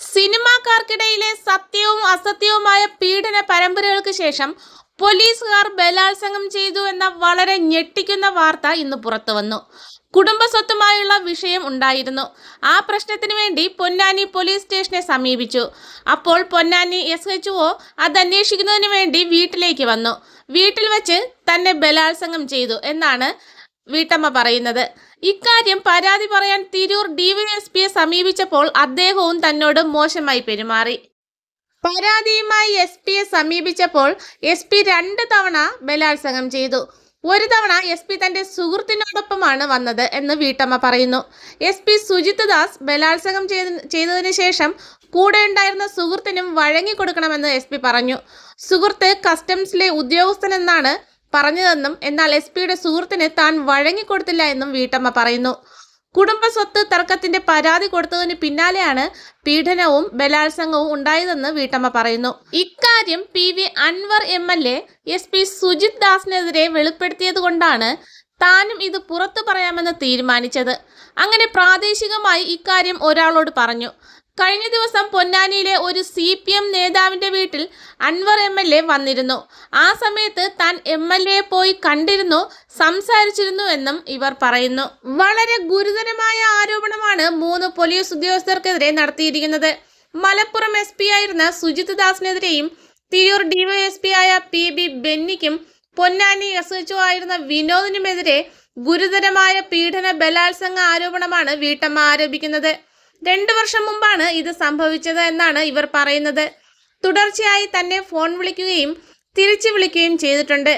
സിനിമാക്കാർക്കിടയിലെ സത്യവും അസത്യവുമായ പീഡന പരമ്പരകൾക്ക് ശേഷം പോലീസുകാർ ബലാത്സംഗം ചെയ്തു എന്ന വളരെ ഞെട്ടിക്കുന്ന വാർത്ത ഇന്ന് പുറത്തു വന്നു കുടുംബസ്വത്തുമായുള്ള വിഷയം ഉണ്ടായിരുന്നു. ആ പ്രശ്നത്തിന് വേണ്ടി പൊന്നാനി പോലീസ് സ്റ്റേഷനെ സമീപിച്ചു. അപ്പോൾ പൊന്നാനി എസ് എച്ച് ഒ അത് അന്വേഷിക്കുന്നതിന് വേണ്ടി വീട്ടിലേക്ക് വന്നു. വീട്ടിൽ വച്ച് തന്നെ ബലാത്സംഗം ചെയ്തു എന്നാണ് വീട്ടമ്മ പറയുന്നത്. ഇക്കാര്യം പരാതി പറയാൻ തിരൂർ ഡിവൈഎസ്പിയെ സമീപിച്ചപ്പോൾ അദ്ദേഹവും തന്നോട് മോശമായി പെരുമാറി. പരാതിയുമായി എസ് പിയെ സമീപിച്ചപ്പോൾ എസ് പി രണ്ട് തവണ ബലാത്സംഗം ചെയ്തു. ഒരു തവണ എസ് പി തന്റെ സുഹൃത്തിനോടൊപ്പമാണ് വന്നത് എന്ന് വീട്ടമ്മ പറയുന്നു. എസ് പി സുജിത് ദാസ് ബലാത്സംഗം ചെയ്ത ചെയ്തതിനു ശേഷം കൂടെ ഉണ്ടായിരുന്ന സുഹൃത്തിനും വഴങ്ങിക്കൊടുക്കണമെന്ന് എസ് പി പറഞ്ഞു. സുഹൃത്ത് കസ്റ്റംസിലെ ഉദ്യോഗസ്ഥനെന്നാണ് പറഞ്ഞതെന്നും എന്നാൽ എസ് പിയുടെ സുഹൃത്തിന് താൻ വഴങ്ങിക്കൊടുത്തില്ല എന്നും വീട്ടമ്മ പറയുന്നു. കുടുംബ സ്വത്ത് തർക്കത്തിന്റെ പരാതി കൊടുത്തതിന് പിന്നാലെയാണ് പീഡനവും ബലാത്സംഗവും ഉണ്ടായതെന്ന് വീട്ടമ്മ പറയുന്നു. ഇക്കാര്യം P V Anvar M L A S P Sujith ദാസിനെതിരെ വെളിപ്പെടുത്തിയത് കൊണ്ടാണ് താനും ഇത് പുറത്തു പറയാമെന്ന് തീരുമാനിച്ചത്. അങ്ങനെ പ്രാദേശികമായി ഇക്കാര്യം ഒരാളോട് പറഞ്ഞു. കഴിഞ്ഞ ദിവസം പൊന്നാനിയിലെ ഒരു സി പി എം നേതാവിന്റെ വീട്ടിൽ അൻവർ എം എൽ എ വന്നിരുന്നു. ആ സമയത്ത് താൻ എം എൽ എ പോയി കണ്ടിരുന്നു സംസാരിച്ചിരുന്നു എന്നും ഇവർ പറയുന്നു. വളരെ ഗുരുതരമായ ആരോപണമാണ് മൂന്ന് പോലീസ് ഉദ്യോഗസ്ഥർക്കെതിരെ നടത്തിയിരിക്കുന്നത്. മലപ്പുറം എസ് പി ആയിരുന്ന സുജിത് ദാസിനെതിരെയും തിരൂർ ഡിവൈഎസ്പി ആയ പി ബി ബെന്നിക്കും പൊന്നാനി എസ് എച്ച് ആയിരുന്ന വിനോദിനുമെതിരെ ഗുരുതരമായ പീഡന ബലാത്സംഗ ആരോപണമാണ് വീട്ടമ്മ ആരോപിക്കുന്നത്. രണ്ടു വർഷം മുമ്പാണ് ഇത് സംഭവിച്ചത് എന്നാണ് ഇവർ പറയുന്നത്. തുടർച്ചയായി തന്നെ ഫോൺ വിളിക്കുകയും തിരിച്ചു വിളിക്കുകയും ചെയ്തിട്ടുണ്ട്.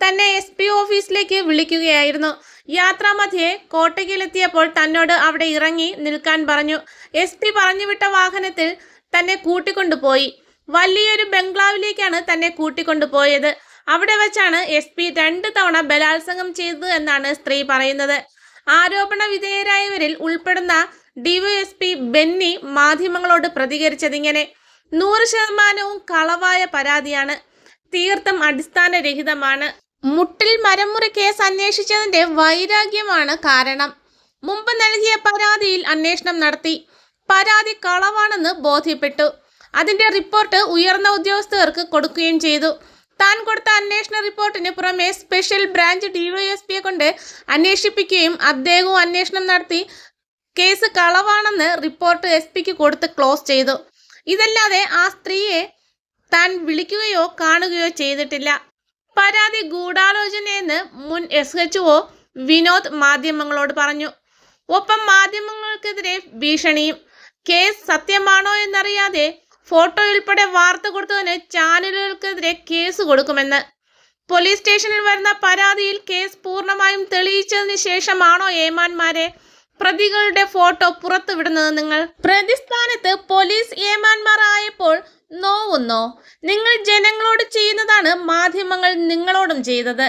തന്നെ എസ് പി ഓഫീസിലേക്ക് വിളിക്കുകയായിരുന്നു. യാത്രാമധ്യേ കോട്ടയ്ക്കിലെത്തിയപ്പോൾ തന്നോട് അവിടെ ഇറങ്ങി നിൽക്കാൻ പറഞ്ഞു. എസ് പി പറഞ്ഞുവിട്ട വാഹനത്തിൽ തന്നെ കൂട്ടിക്കൊണ്ടുപോയി. വലിയൊരു ബംഗ്ലാവിലേക്കാണ് തന്നെ കൂട്ടിക്കൊണ്ടുപോയത്. അവിടെ വെച്ചാണ് എസ് പി രണ്ട് തവണ ബലാത്സംഗം ചെയ്തത് എന്നാണ് സ്ത്രീ പറയുന്നത്. ആരോപണ വിധേയരായവരിൽ ഉൾപ്പെടുന്ന ഡിവൈഎസ്പി ബെന്നി മാധ്യമങ്ങളോട് പ്രതികരിച്ചതിങ്ങനെ നൂറ് ശതമാനവും കളവായ പരാതിയാണ്. തീർത്തും അടിസ്ഥാനരഹിതമാണ്. മുട്ടിൽ മരമുറി കേസ് അന്വേഷിച്ചതിന്റെ വൈരാഗ്യമാണ് കാരണം. മുമ്പ് നൽകിയ പരാതിയിൽ അന്വേഷണം നടത്തി. പരാതി കളവാണെന്ന് ബോധ്യപ്പെട്ടു. അതിന്റെ റിപ്പോർട്ട് ഉയർന്ന ഉദ്യോഗസ്ഥർക്ക് കൊടുക്കുകയും ചെയ്തു. താൻ കൊടുത്ത അന്വേഷണ റിപ്പോർട്ടിന് പുറമെ സ്പെഷ്യൽ ബ്രാഞ്ച് ഡിവൈഎസ്പിയെ കൊണ്ട് അന്വേഷിപ്പിക്കുകയും അദ്ദേഹവും അന്വേഷണം നടത്തി കേസ് കളവാണെന്ന് റിപ്പോർട്ട് എസ് പിക്ക് കൊടുത്ത് ക്ലോസ് ചെയ്തു. ഇതല്ലാതെ ആ സ്ത്രീയെ താൻ വിളിക്കുകയോ കാണുകയോ ചെയ്തിട്ടില്ല. പരാതി ഗൂഢാലോചനയെന്ന് മുൻ എസ് എച്ച് ഒ വിനോദ് മാധ്യമങ്ങളോട് പറഞ്ഞു. ഒപ്പം മാധ്യമങ്ങൾക്കെതിരെ ഭീഷണിയും. കേസ് സത്യമാണോ എന്നറിയാതെ ഫോട്ടോ ഉൾപ്പെടെ വാർത്ത കൊടുത്തതിന് ചാനലുകൾക്കെതിരെ കേസ് കൊടുക്കുമെന്ന്. പോലീസ് സ്റ്റേഷനിൽ വരുന്ന പരാതിയിൽ കേസ് പൂർണമായും തെളിയിച്ചതിന് ശേഷമാണോ ഏമാന്മാരെ പ്രതികളുടെ ഫോട്ടോ പുറത്തുവിടുന്നത് നിങ്ങൾ? പ്രതിസ്ഥാനത്ത് പോലീസ് ഏമാന്മാർ ആയപ്പോൾ നോവുന്നോ. നിങ്ങൾ ജനങ്ങളോട് ചെയ്യുന്നതാണ് മാധ്യമങ്ങൾ നിങ്ങളോടും ചെയ്തത്.